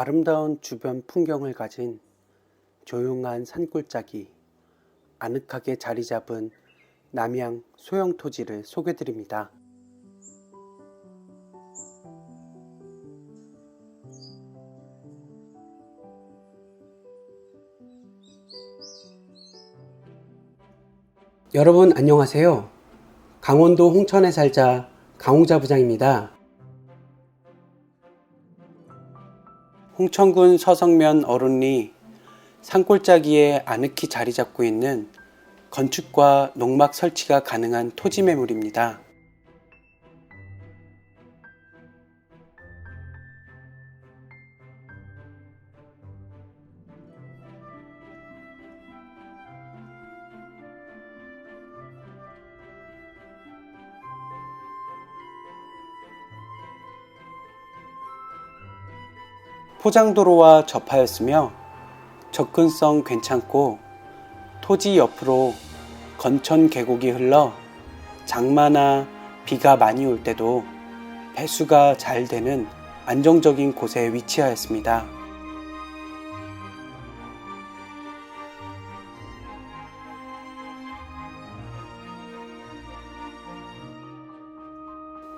아름다운 주변 풍경을 가진 조용한 산골짜기 아늑하게 자리 잡은 남양 소형 토지를 소개드립니다. 여러분 안녕하세요. 강원도 홍천에 살자 강홍자 부장입니다. 홍천군 서성면 어른리 산골짜기에 아늑히 자리 잡고 있는 건축과 농막 설치가 가능한 토지 매물입니다. 포장도로와 접하였으며 접근성 괜찮고 토지 옆으로 건천 계곡이 흘러 장마나 비가 많이 올 때도 배수가 잘 되는 안정적인 곳에 위치하였습니다.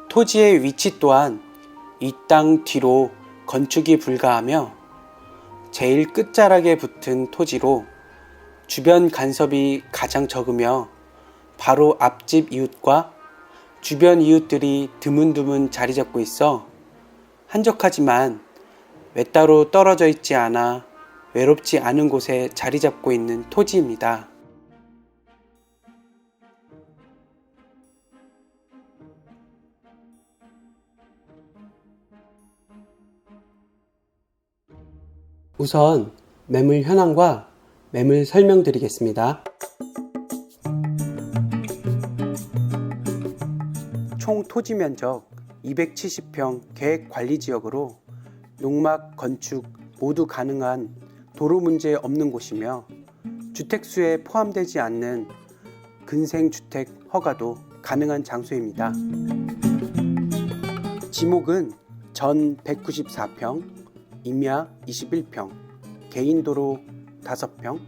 토지의 위치 또한 이 땅 뒤로 건축이 불가하며 제일 끝자락에 붙은 토지로 주변 간섭이 가장 적으며 바로 앞집 이웃과 주변 이웃들이 드문드문 자리 잡고 있어 한적하지만 외따로 떨어져 있지 않아 외롭지 않은 곳에 자리 잡고 있는 토지입니다. 우선 매물 현황과 매물 설명드리겠습니다. 총 토지 면적 270평 계획 관리 지역으로 농막 건축 모두 가능한 도로 문제 없는 곳이며 주택수에 포함되지 않는 근생주택 허가도 가능한 장소입니다. 지목은 전 194평, 임야 21평, 개인도로 5평,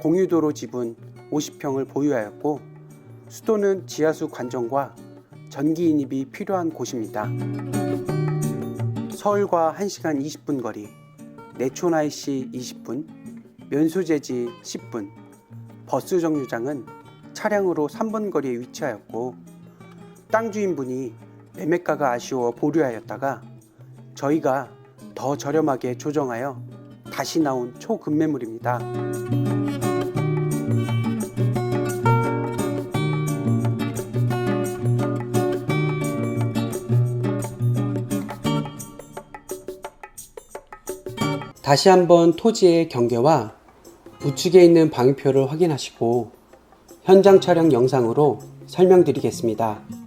공유도로 지분 50평을 보유하였고 수도는 지하수 관정과 전기 인입이 필요한 곳입니다. 서울과 1시간 20분 거리, 내촌IC 20분, 면수제지 10분, 버스 정류장은 차량으로 3분 거리에 위치하였고 땅 주인분이 매매가가 아쉬워 보류하였다가 저희가 더 저렴하게 조정하여 다시 나온 초급매물입니다. 다시 한번 토지의 경계와 우측에 있는 방위표를 확인하시고 현장 촬영 영상으로 설명드리겠습니다.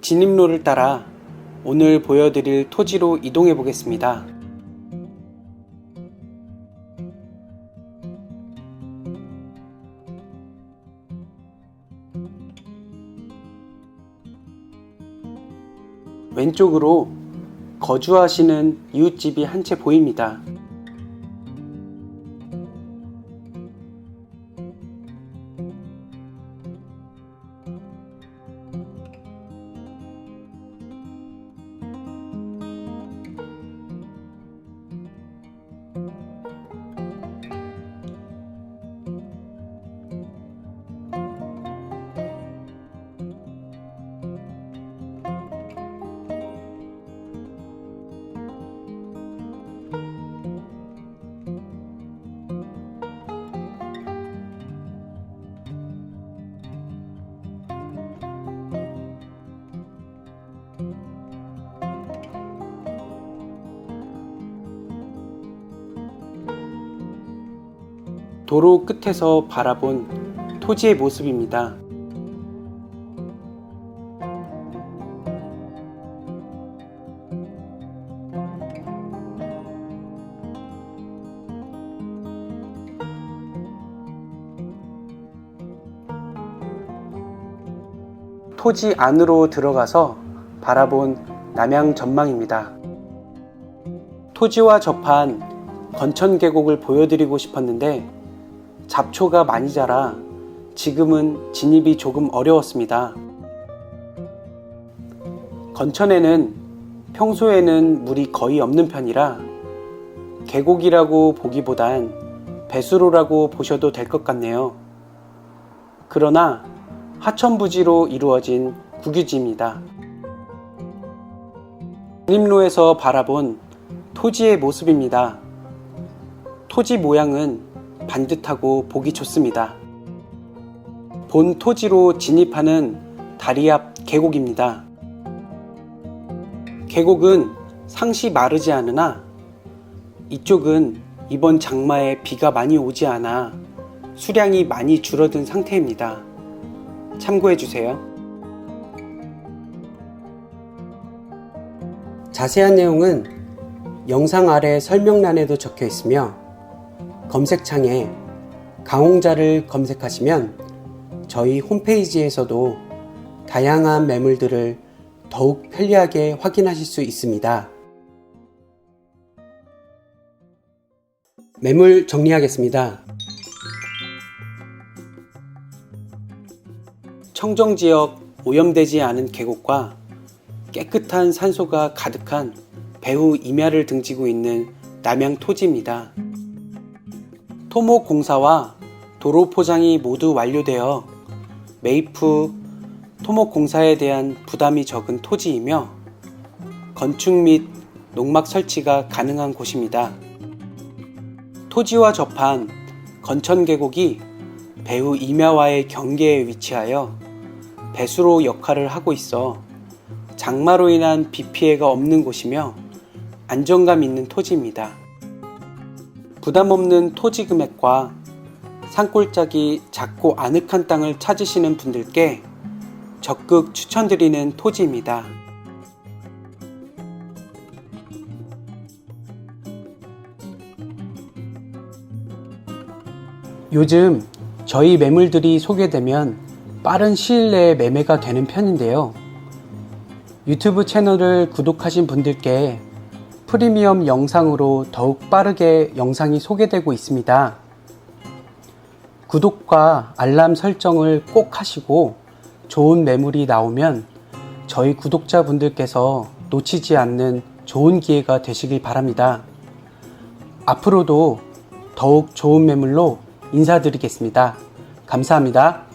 진입로를 따라 오늘 보여드릴 토지로 이동해 보겠습니다. 왼쪽으로 거주하시는 이웃집이 한 채 보입니다. 도로 끝에서 바라본 토지의 모습입니다. 토지 안으로 들어가서 바라본 남양 전망입니다. 토지와 접한 건천 계곡을 보여드리고 싶었는데 잡초가 많이 자라 지금은 진입이 조금 어려웠습니다. 건천에는 평소에는 물이 거의 없는 편이라 계곡이라고 보기보단 배수로라고 보셔도 될 것 같네요. 그러나 하천부지로 이루어진 국유지입니다.림로에서 바라본 토지의 모습입니다. 토지 모양은 반듯하고 보기 좋습니다. 본 토지로 진입하는 다리 앞 계곡입니다. 계곡은 상시 마르지 않으나 이쪽은 이번 장마에 비가 많이 오지 않아 수량이 많이 줄어든 상태입니다. 참고해 주세요. 자세한 내용은 영상 아래 설명란에도 적혀 있으며 검색창에 강홍자를 검색하시면 저희 홈페이지에서도 다양한 매물들을 더욱 편리하게 확인하실 수 있습니다. 매물 정리하겠습니다. 청정 지역 오염되지 않은 계곡과 깨끗한 산소가 가득한 배후 임야를 등지고 있는 남양 토지입니다. 토목 공사와 도로 포장이 모두 완료되어 후 토목 공사에 대한 부담이 적은 토지이며 건축 및 농막 설치가 가능한 곳입니다. 토지와 접한 건천 계곡이 배후 임야와의 경계에 위치하여 배수로 역할을 하고 있어 장마로 인한 비 피해가 없는 곳이며 안정감 있는 토지입니다. 부담 없는 토지 금액과 산골짜기 작고 아늑한 땅을 찾으시는 분들께 적극 추천드리는 토지입니다. 요즘 저희 매물들이 소개되면 빠른 시일 내에 매매가 되는 편인데요. 유튜브 채널을 구독하신 분들께 프리미엄 영상으로 더욱 빠르게 영상이 소개되고 있습니다. 구독과 알람 설정을 꼭 하시고 좋은 매물이 나오면 저희 구독자분들께서 놓치지 않는 좋은 기회가 되시길 바랍니다. 앞으로도 더욱 좋은 매물로 인사드리겠습니다. 감사합니다.